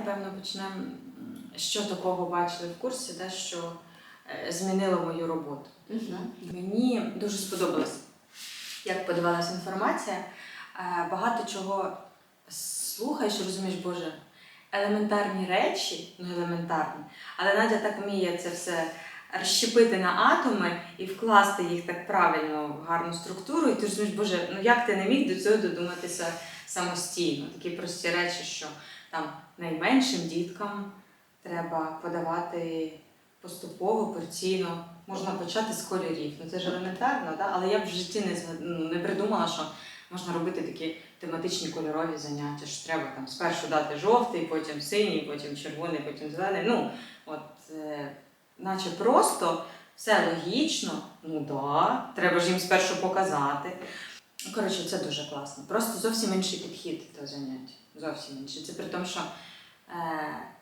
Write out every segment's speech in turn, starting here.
напевно, почнемо, що такого бачили в курсі, да, що е, змінило мою роботу. Мені дуже сподобалось, як подавалася інформація. Е, Багато чого слухаєш, розумієш, Боже, елементарні речі, ну елементарні, але Надя так вміє це все розщепити на атоми і вкласти їх так правильно в гарну структуру. І ти розумієш, Боже, ну як ти не міг до цього додуматися самостійно? Такі прості речі, що там найменшим діткам треба подавати поступово, порційно. Можна почати з кольорів. Ну це ж елементарно, да? але я б в житті не, ну, не придумала, що можна робити такі тематичні кольорові заняття. Що треба там спершу дати жовтий, потім синій, потім червоний, потім зелений. Ну, от, е, наче просто все логічно, ну да, треба ж їм спершу показати. Ну, Коротше, це дуже класно. Просто зовсім інший підхід до занять. Зовсім інший. Це при тому, що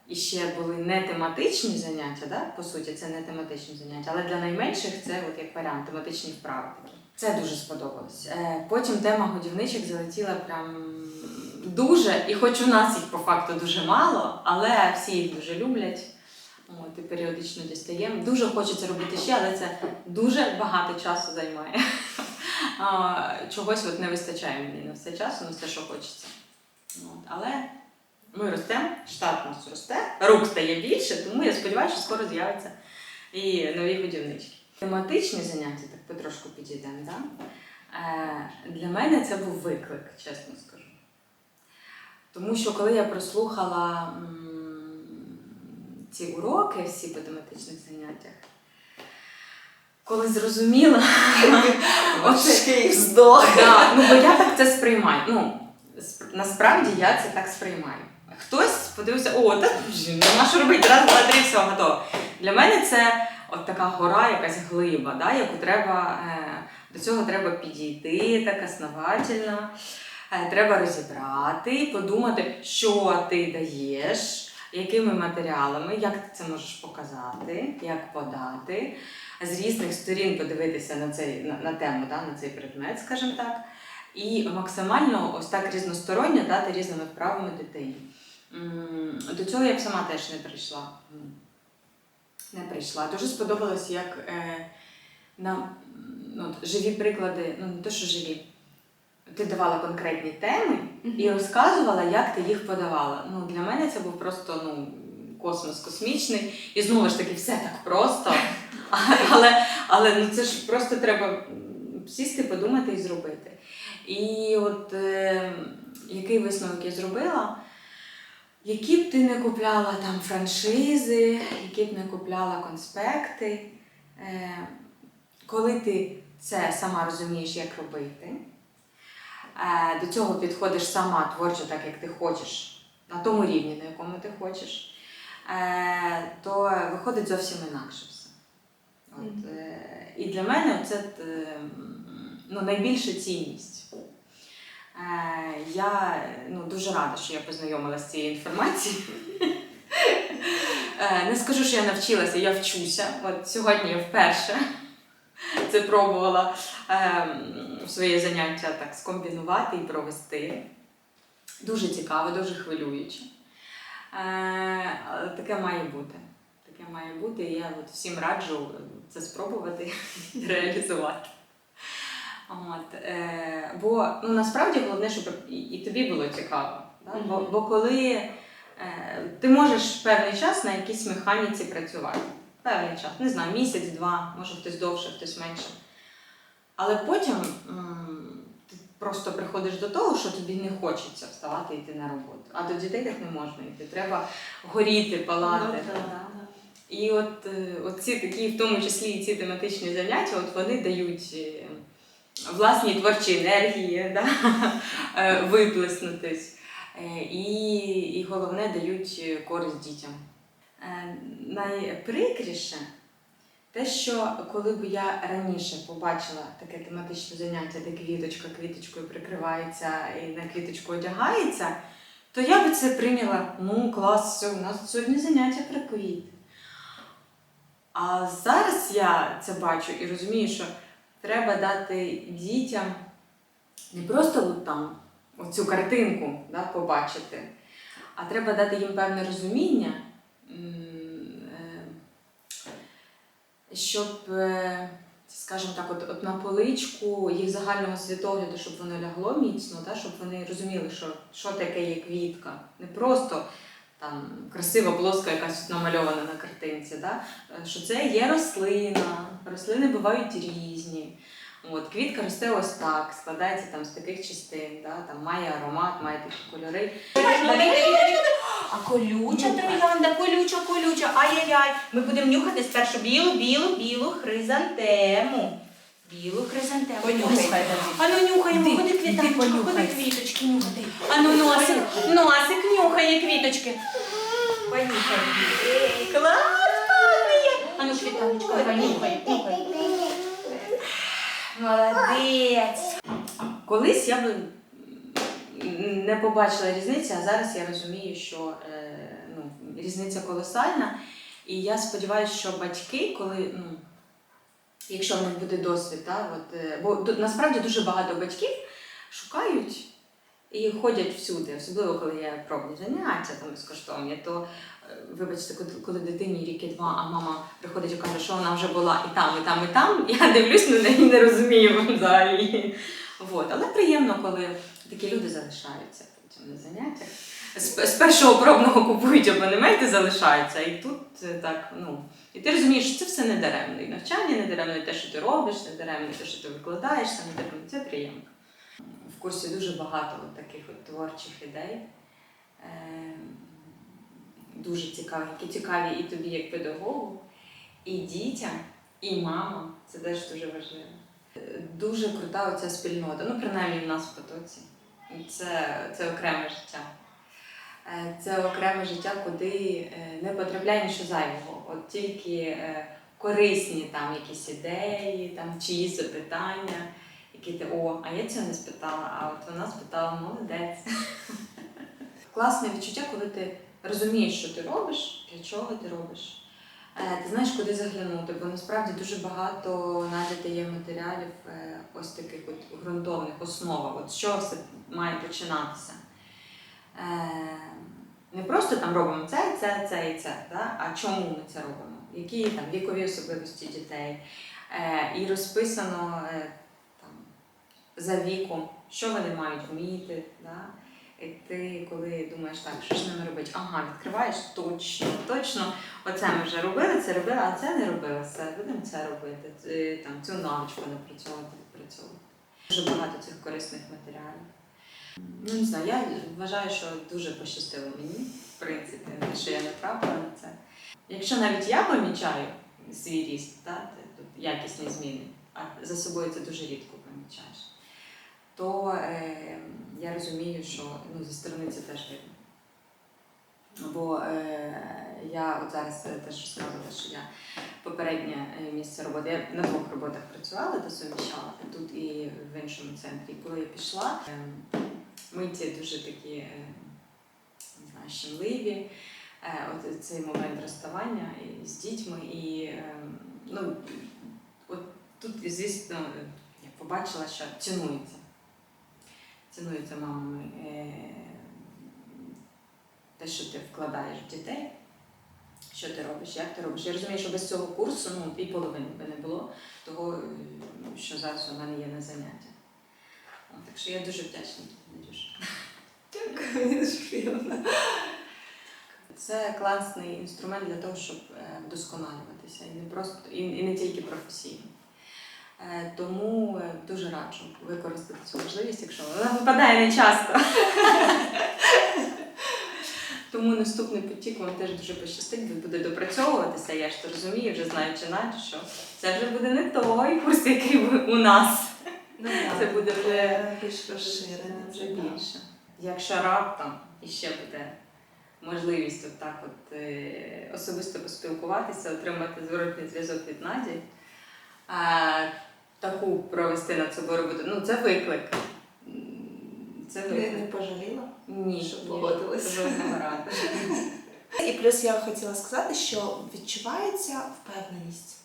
е, ще були не тематичні заняття, да? по суті, це не тематичні заняття, але для найменших це от як варіант, тематичні вправи такі. Це дуже сподобалось. Е, потім тема годівничок залетіла прям дуже, і хоч у нас їх по факту дуже мало, але всі їх дуже люблять. От, і періодично дістаємо. Дуже хочеться робити ще, але це дуже багато часу займає. А, Чогось от не вистачає мені на все часу, на все, що хочеться. От, але ми ростемо, штат у нас росте, рук стає більше, тому я сподіваюся, що скоро з'являться і нові годівнички. Тематичні заняття, так потрошку підійдемо, да? е, для мене це був виклик, чесно скажу. Тому що коли я прослухала м, ці уроки всі по тематичних заняттях, коли зрозуміла, Важкий вздох. Да, ну бо я так це сприймаю. Ну, насправді я це так сприймаю. Хтось подивився, о, та нема що робити, раз, два, три, все, готово. Для мене це от така гора, якась глиба, да, яку треба, е, до цього треба підійти так основательно. Е, Треба розібрати, подумати, що ти даєш, якими матеріалами, як ти це можеш показати, як подати, з різних сторін подивитися на, цей, на, на тему, да, на цей предмет, скажімо так, і максимально ось так різносторонньо дати різними вправами дитині. До цього я б сама теж не прийшла. Не прийшла. Дуже сподобалось, як е, на ну, живі приклади, ну не те, що живі. Ти давала конкретні теми і розказувала, як ти їх подавала. Ну, для мене це був просто ну, космос космічний. І знову ж таки, все так просто. Але, але ну, це ж просто треба сісти, подумати і зробити. І от е, який висновок я зробила? Які б ти не купляла там франшизи, які б не купляла конспекти, е, коли ти це сама розумієш, як робити, е, до цього підходиш сама творчо, так як ти хочеш, на тому рівні, на якому ти хочеш, е, то виходить зовсім інакше. От, е, і для мене це е, ну, найбільша цінність. Е, Я ну, дуже рада, що я познайомилася з цією інформацією. Е, Не скажу, що я навчилася, я вчуся. От сьогодні я вперше це пробувала ем, своє заняття так скомбінувати і провести. Дуже цікаво, дуже хвилююче. Е, але Таке має бути. Таке має бути, і я от всім раджу це спробувати і реалізувати. От, е, бо ну, насправді головне, щоб і, і тобі було цікаво. Да? Бо, бо коли е, ти можеш певний час на якійсь механіці працювати. Певний час, не знаю, місяць, два, може хтось довше, хтось менше. Але потім м, ти просто приходиш до того, що тобі не хочеться вставати і йти на роботу. А до дітей так не можна йти. Треба горіти, палати. І от, е, от ці такі, в тому числі ці тематичні заняття, от вони дають е, власні творчі енергії, да? е, виплеснутись. І, і головне дають користь дітям. Найприкріше те, що коли б я раніше побачила таке тематичне заняття, де квіточка квіточкою прикривається і на квіточку одягається, то я би це прийняла, ну клас, все, у нас сьогодні заняття про квіти. А зараз я це бачу і розумію, що треба дати дітям не просто от там оцю картинку да, побачити, а треба дати їм певне розуміння, е, щоб, е, скажімо так, от, от на поличку їх загального світогляду, щоб воно лягло міцно, та, щоб вони розуміли, що, що таке є квітка. Не просто там красива плоска якась намальована на картинці, да? е, що це є рослина, рослини бувають різні. От, квітка росте ось так, складається там з таких частин, да? там має аромат, має такі кольори. А колюча троянда, колюча, колюча, ай-яй-яй. Ми будемо нюхати спершу білу, білу, білу хризантему. Білу хризантему. Понюхай, Ану нюхаємо, ходи іди квіточка, ходи квіточки нюхати. Ану носик, носик нюхає квіточки. Понюхай. Клас, пахне. Ану квіточка, давай нюхай, нюхай. Молодець. Колись я би не побачила різниці, а зараз я розумію, що е, ну, різниця колосальна. І я сподіваюся, що батьки, коли, ну, якщо в них буде досвід, та, от, е, бо насправді дуже багато батьків шукають і ходять всюди, особливо коли є пробні заняття там безкоштовні, то е, вибачте, коли, дитині рік і два, а мама приходить і каже, що вона вже була і там, і там, і там, я дивлюсь на неї не розумію взагалі. Вот. Але приємно, коли такі люди залишаються потім на заняттях. З, з першого пробного купують абонементи, залишаються. І тут е, так, ну. І ти розумієш, що це все не даремно. І навчання не даремно, і те, що ти робиш, не даремно, і те, що ти викладаєш, це не даремно. Це приємно. В курсі дуже багато от таких от творчих ідей. Е, дуже цікаві, які цікаві і тобі як педагогу, і дітям, і мамам. Це теж дуже важливо. Дуже крута оця спільнота, ну принаймні в нас в потоці. Це, це окреме життя. Е, Це окреме життя, куди е, не потрапляє нічого зайвого. От тільки е, корисні там якісь ідеї, там чиїсь запитання, які ти о, а я цього не спитала, а от вона спитала, молодець. Класне відчуття, коли ти розумієш, що ти робиш, для чого ти робиш. Ти знаєш, куди заглянути, бо насправді дуже багато навіть є матеріалів ось таких от ґрунтовних основах, от з чого все має починатися. Не просто там робимо це, це, це і це, да? а чому ми це робимо? Які там вікові особливості дітей. Е, І розписано е, там, за віком, що вони мають вміти. Да? І ти, коли думаєш, так, що ж ними робити? Ага, відкриваєш точно, точно. Оце ми вже робили, це робили, а це не робили. Все, будемо це робити. Там, цю навичку напрацьовувати, відпрацьовувати. Дуже багато цих корисних матеріалів. Ну, не знаю, я вважаю, що дуже пощастило мені, в принципі, що я не натрапила на це. Якщо навіть я помічаю свій ріст, та, якісні зміни, а за собою це дуже рідко помічаєш, то е, я розумію, що ну, зі сторони це теж видно. Бо е, я от зараз е, теж розказувала, що я попереднє е, місце роботи, я на двох роботах працювала, то суміщала, тут і в іншому центрі. Коли я пішла, е, миті дуже такі е, не знаю, щемливі. Е, От цей момент розставання з дітьми. І е, ну, от тут, звісно, я побачила, що цінується. Цінується мамами те, що ти вкладаєш в дітей, що ти робиш, як ти робиш. Я розумію, що без цього курсу ну, і половини би не було того, е, що зараз у мене є на заняття. Так що я дуже вдячна Надюша. Дякую. Це класний інструмент для того, щоб е, вдосконалюватися і не просто і, і не тільки професійно. Е, Тому е, дуже раджу використати цю можливість, якщо вона випадає не часто. Тому наступний потік вам теж дуже пощастить, він буде допрацьовуватися. Я ж то розумію, вже знаючи наче, що це вже буде не той курс, який у нас. Ну, Це буде вже більш розширене. вже більше. Якщо раптом іще буде можливість от так от, е, особисто поспілкуватися, отримати зворотний зв'язок від Наді, е, таку провести над собою роботу, ну це виклик. Це Ти виклик. не пожаліла? Ні, що ні, погодилась? Жодного разу. І плюс я хотіла сказати, що відчувається впевненість.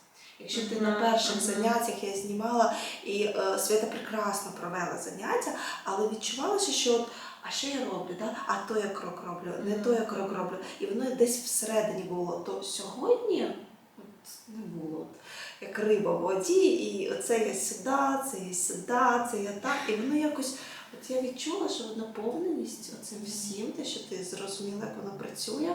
Якщо ти на перших заняттях я знімала, і е, Свята прекрасно провела заняття, але відчувалося, що от а що я роблю? Да? А то я крок роблю, не то я крок роблю. І воно десь всередині було. То сьогодні от, не було. От, як риба в воді, і оце я сюди, це я сюди, це я так. І воно якось, от я відчула, що наповненість оцим всім, те, що ти зрозуміла, як воно працює,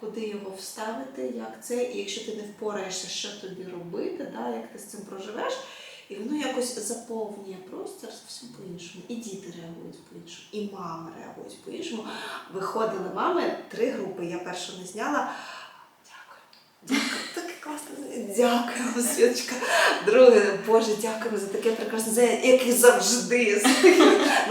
куди його вставити, як це, і якщо ти не впораєшся, що тобі робити, да, як ти з цим проживеш. І воно якось заповнює простір зовсім по-іншому. І діти реагують по-іншому, і мами реагують по-іншому. Виходили мами три групи. Я першу не зняла. Дякую. Дякую, таке. Дякую, Світочка. Друге, Боже, дякуємо за таке прекрасне заняття, як і завжди.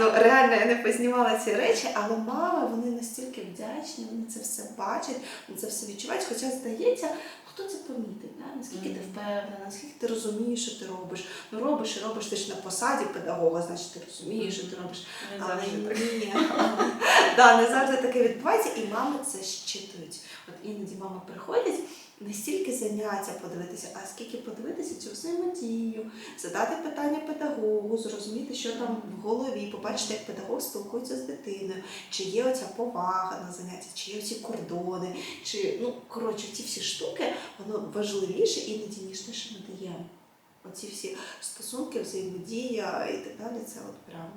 Ну, реально, я не познімала ці речі, але мами вони настільки вдячні, вони це все бачать, вони це все відчувають. Хоча здається, хто це помітить, да? наскільки ти впевнена, наскільки ти розумієш, що ти робиш. Ну робиш і робиш, ти ж на посаді педагога, значить ти розумієш, що ти робиш. Не Але ні, да, не завжди таке відбувається, і мами це щитують. От іноді мами приходять не стільки заняття подивитися, а скільки подивитися цю взаємодію, задати питання педагогу, зрозуміти, що там в голові, побачити, як педагог спілкується з дитиною, чи є оця повага на заняття, чи є оці кордони, чи ну коротше, ці всі штуки, воно важливіше іноді, ніж те, що ми даємо. Оці всі стосунки, взаємодія і так далі, це от прям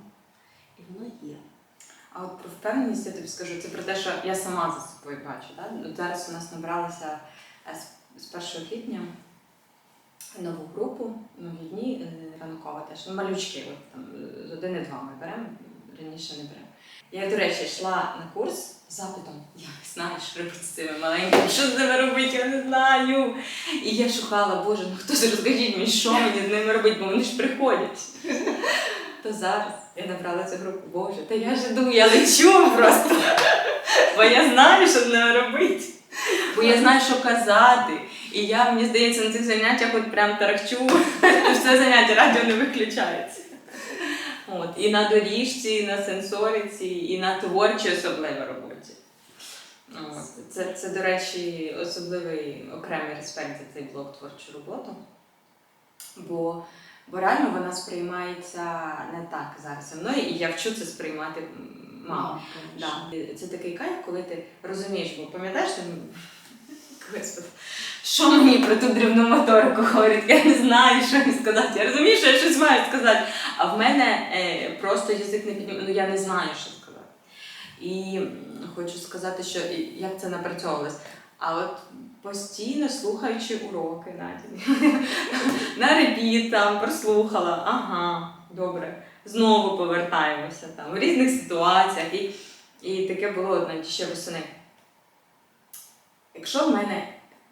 і воно є. А от про впевненість я тобі скажу, це про те, що я сама за собою бачу. Да? Зараз у нас набралися е, з- з 1 квітня нову групу, нові дні е, ранково теж. Ну, малючки, от, там, з 1 і 2 ми беремо, раніше не беремо. Я, до речі, йшла на курс з запитом, я не знаю, що робити з цими маленькими, що з ними робити, я не знаю. І я шукала, Боже, ну хтось розкажіть мені, що мені з ними робити, бо вони ж приходять. То зараз я набрала цю групу, Боже, та я ж іду, я лечу просто. Бо я знаю, що з ними робити. Бо я знаю, що казати. І я, мені здається, на цих заняттях от прям тарахчу, це заняття радіо не виключається. От, і на доріжці, і на сенсориці, і на творчій особливо роботі. От. Це, це, до речі, особливий окремий респект за цей блок творчу роботу. Бо, бо реально вона сприймається не так зараз мною, і я вчу це сприймати м, мамою. Да. Це такий кайф, коли ти розумієш, бо пам'ятаєш. Господи, що мені про ту дрібну моторику говорить? Я не знаю, що їй сказати. Я розумію, що я щось маю сказати. А в мене е, просто язик не піднімає, ну я не знаю, що сказати. І хочу сказати, що як це напрацьовувалось. А от постійно слухаючи уроки Наді, на репіт там прослухала, ага, добре, знову повертаємося там в різних ситуаціях. І, і таке було навіть ще восени. Якщо в мене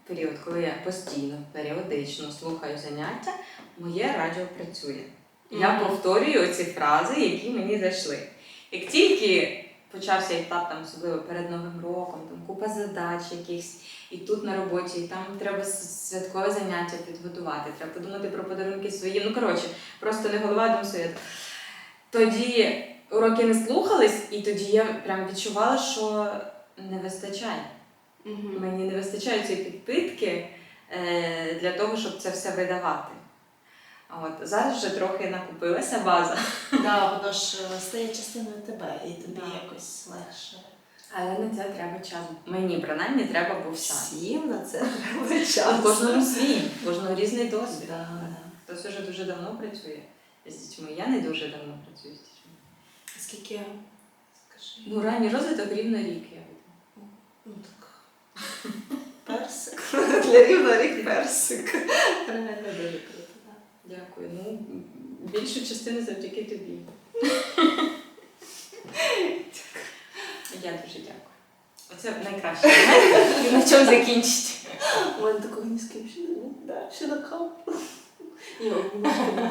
період, коли я постійно, періодично слухаю заняття, моє радіо працює. Я повторюю ці фрази, які мені зайшли. Як тільки почався етап, там, особливо перед Новим роком, там купа задач якихось, і тут на роботі, і там треба святкове заняття підготувати, треба подумати про подарунки свої. Ну, коротше, просто не голова свят. Тоді уроки не слухались, і тоді я прям відчувала, що не вистачає. Мгм. Мені не вистачає цієї підпитки е, для того, щоб це все видавати. От, зараз вже трохи накупилася база. Да, воно ж е, стає частиною тебе, і тобі Да. якось легше. Але на це треба час. Мені принаймні треба був час. Всім на це треба час. кожному свій, кожного різний досвід. Да, да. Хтось вже дуже давно працює з дітьми. Я не дуже давно працюю з дітьми. Скільки, скажи, Ну, ранній розвиток рівно рік я веду. ну так. Персик. Для рівно рік персик. Реально дуже круто, так. Дякую. Ну, більшу частину завдяки тобі. Я дуже дякую. Оце найкраще. На чому закінчити. У мене такого ні не було. Ще на камеру. Я на камеру.